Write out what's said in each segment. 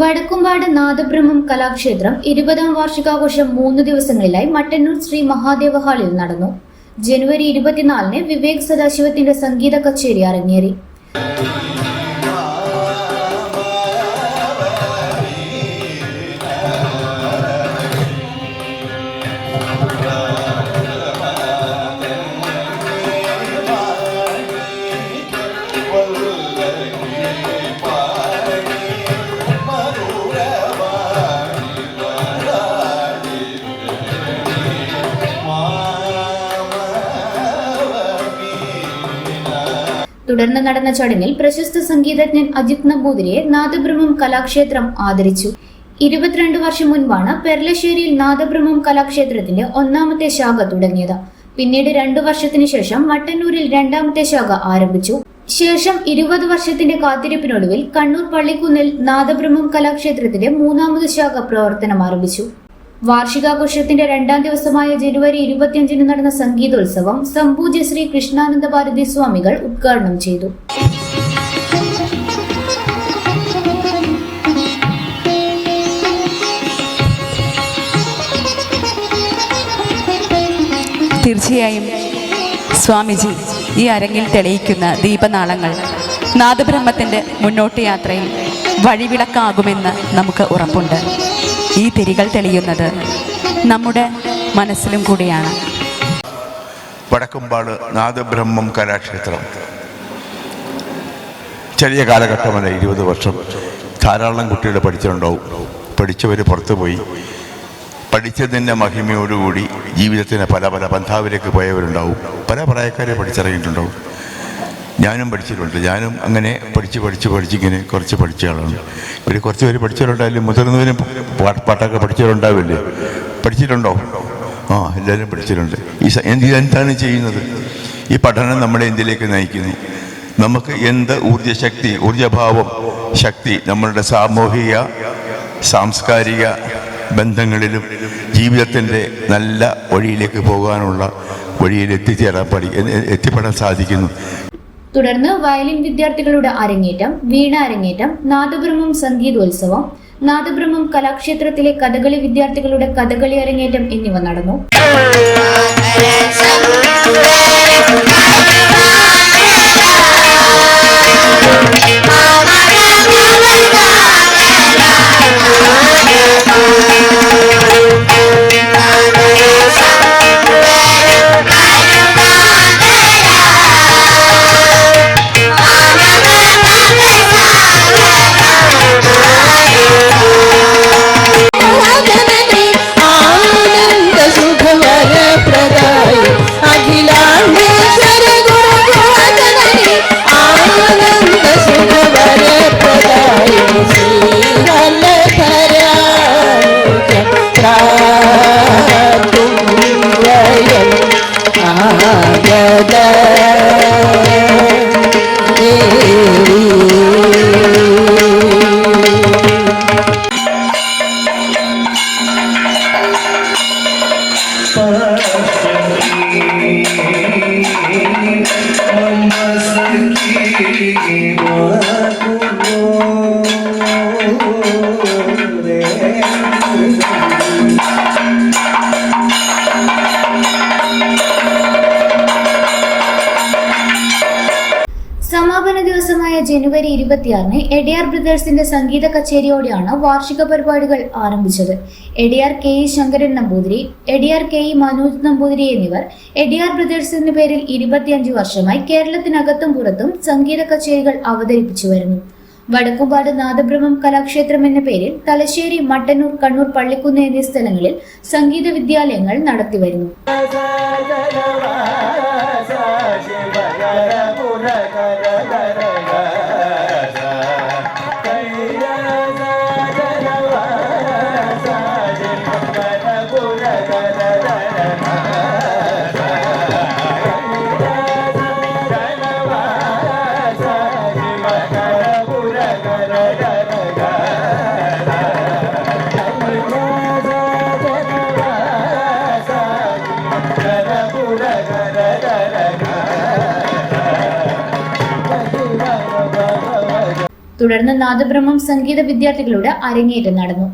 വടക്കുംപാട് നാദബ്രഹ്മം കലാക്ഷേത്രം ഇരുപതാം വാർഷികാഘോഷം മൂന്ന് ദിവസങ്ങളിലായി മട്ടന്നൂർ ശ്രീ മഹാദേവ ഹാളിൽ നടന്നു. ജനുവരി ഇരുപത്തിനാലിന് വിവേക് സദാശിവത്തിന്റെ സംഗീത കച്ചേരി അരങ്ങേറി. തുടർന്ന് നടന്ന ചടങ്ങിൽ പ്രശസ്ത സംഗീതജ്ഞൻ അജിത് നമ്പൂതിരിയെ നാദബ്രഹ്മം കലാക്ഷേത്രം ആദരിച്ചു. ഇരുപത്തിരണ്ട് വർഷം മുൻപാണ് പെർലശ്ശേരിയിൽ നാദബ്രഹ്മം കലാക്ഷേത്രത്തിന്റെ ഒന്നാമത്തെ ശാഖ തുടങ്ങിയത്. പിന്നീട് രണ്ടു വർഷത്തിനു ശേഷം മട്ടന്നൂരിൽ രണ്ടാമത്തെ ശാഖ ആരംഭിച്ചു. ശേഷം ഇരുപത് വർഷത്തിന്റെ കാത്തിരിപ്പിനൊടുവിൽ കണ്ണൂർ പള്ളിക്കുന്നിൽ നാദബ്രഹ്മം കലാക്ഷേത്രത്തിന്റെ മൂന്നാമത് ശാഖ പ്രവർത്തനം ആരംഭിച്ചു. വാർഷികാഘോഷത്തിന്റെ രണ്ടാം ദിവസമായ ജനുവരി ഇരുപത്തിയഞ്ചിന് നടന്ന സംഗീതോത്സവം സംഭൂജ ശ്രീ കൃഷ്ണാനന്ദ ഭാരതി സ്വാമികൾ ഉദ്ഘാടനം ചെയ്തു. തീർച്ചയായും സ്വാമിജി ഈ അരങ്ങിൽ തെളിയിക്കുന്ന ദീപനാളങ്ങൾ നാദബ്രഹ്മത്തിന്റെ മുന്നോട്ട് യാത്രയിൽ വഴിവിളക്കാകുമെന്ന് നമുക്ക് ഉറപ്പുണ്ട്. ഈ തിരികൾ തെളിയുന്നത് നമ്മുടെ മനസ്സിലും കൂടിയാണ്. വടക്കുംപാട് നാദബ്രഹ്മം കലാക്ഷേത്രം. ചെറിയ കാലഘട്ടമല്ല ഇരുപത് വർഷം. ധാരാളം കുട്ടികൾ പഠിച്ചിട്ടുണ്ടാവും. പഠിച്ചവർ പുറത്തു പോയി. പഠിച്ചതിന്റെ മഹിമയോടുകൂടി ജീവിതത്തിന് പല പല പന്ഥാവിലേക്ക് പോയവരുണ്ടാവും. പല പ്രായക്കാരെ പഠിച്ചിറങ്ങിയിട്ടുണ്ടാവും. ഞാനും പഠിച്ചിട്ടുണ്ട്. ഞാനും അങ്ങനെ പഠിച്ച് പഠിച്ച് പഠിച്ചിങ്ങനെ കുറച്ച് പഠിച്ച ആളാണ്. കുറച്ച് പേര് പഠിച്ചവരുണ്ടാവില്ലേ? മുതിർന്നവരും പാട്ടൊക്കെ പഠിച്ചവരുണ്ടാവില്ലേ? പഠിച്ചിട്ടുണ്ടോ? ആ എല്ലാവരും പഠിച്ചിട്ടുണ്ട്. ഈ എന്താണ് ചെയ്യുന്നത്? ഈ പഠനം നമ്മളെ എന്തിലേക്ക് നയിക്കുന്നു? നമുക്ക് എന്ത് ഊർജശക്തി ഊർജഭാവം ശക്തി നമ്മളുടെ സാമൂഹിക സാംസ്കാരിക ബന്ധങ്ങളിലും ജീവിതത്തിന്റെ നല്ല വഴിയിലേക്ക് പോകാനുള്ള വഴിയിൽ എത്തിച്ചേരാൻ പഠി എത്തിപ്പെടാൻ സാധിക്കുന്നു. തുടർന്ന് വയലിൻ വിദ്യാർത്ഥികളുടെ അരങ്ങേറ്റം വീണ അരങ്ങേറ്റം നാദബ്രഹ്മം സംഗീതോത്സവം നാദബ്രഹ്മം കലാക്ഷേത്രത്തിലെ കഥകളി വിദ്യാർത്ഥികളുടെ കഥകളി അരങ്ങേറ്റം എന്നിവ നടന്നു ഇരുപത്തിയാറിന് എഡിയാർ ബ്രദേഴ്സിന്റെ സംഗീത കച്ചേരിയോടെയാണ് വാർഷിക പരിപാടികൾ ആരംഭിച്ചത്. Ediyar K E Sankaran Namboothiri Ediyar K E Manoj Namboothiri എന്നിവർ എഡിയാർ ബ്രദേഴ്സിന്റെ പേരിൽ ഇരുപത്തിയഞ്ച് വർഷമായി കേരളത്തിനകത്തും പുറത്തും സംഗീത കച്ചേരികൾ അവതരിപ്പിച്ചു വരുന്നു. വടക്കുംപാട് നാദബ്രഹ്മം കലാക്ഷേത്രം എന്ന പേരിൽ തലശ്ശേരി മട്ടന്നൂർ കണ്ണൂർ പള്ളിക്കുന്ന് എന്നീ സ്ഥലങ്ങളിൽ സംഗീത വിദ്യാലയങ്ങൾ നടത്തിവരുന്നു തുടർന്ന് നാദബ്രഹ്മം സംഗീത വിദ്യാർത്ഥികളുടെ അരങ്ങേറ്റം നടന്നു.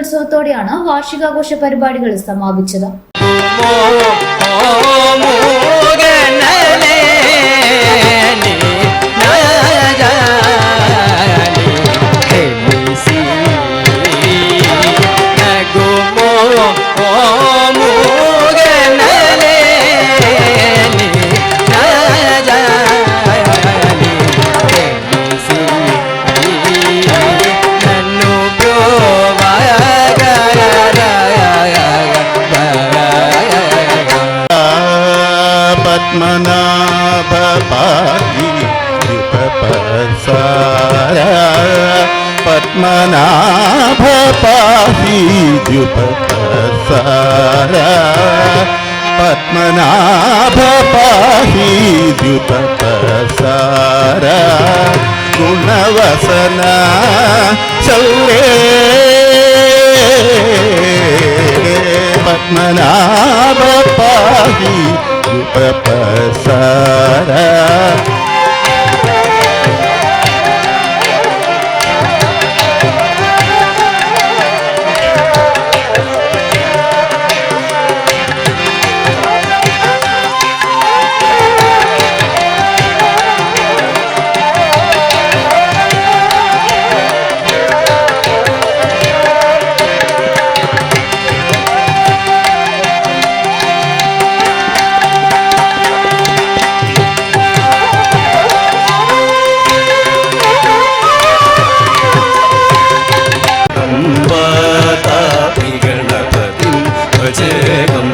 സംഗീതോത്സവത്തോടെയാണ് വാർഷികാഘോഷ പരിപാടികൾ സമാപിച്ചത്. ಹರ ಪದ್ಮನಾಭ ಪಾಹಿ ದ್ಯುತಪಸಾರ ಗುಣವಸನ ಚೌರೇ ಪದ್ಮನಾಭ ಪಾಹಿ ದ್ಯುತಪಸಾರ പാതാപി ഗണപതി ഭജേ ഗം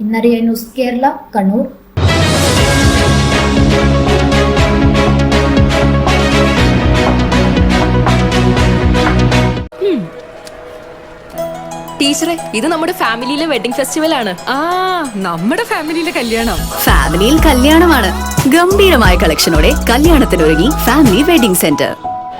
ഇന്നറിയ ന്യൂസ് കേരള കണ്ണൂർ. ടീച്ചറെ ഇത് നമ്മുടെ ഫാമിലിയിലെ വെഡിങ് ഫെസ്റ്റിവൽ ആണ്. ആ നമ്മുടെ ഫാമിലിയിലെ കല്യാണം. ഫാമിലിയിൽ കല്യാണമാണ്. ഗംഭീരമായ കളക്ഷനോടെ കല്യാണത്തിനൊരുങ്ങി ഫാമിലി വെഡിംഗ് സെന്റർ.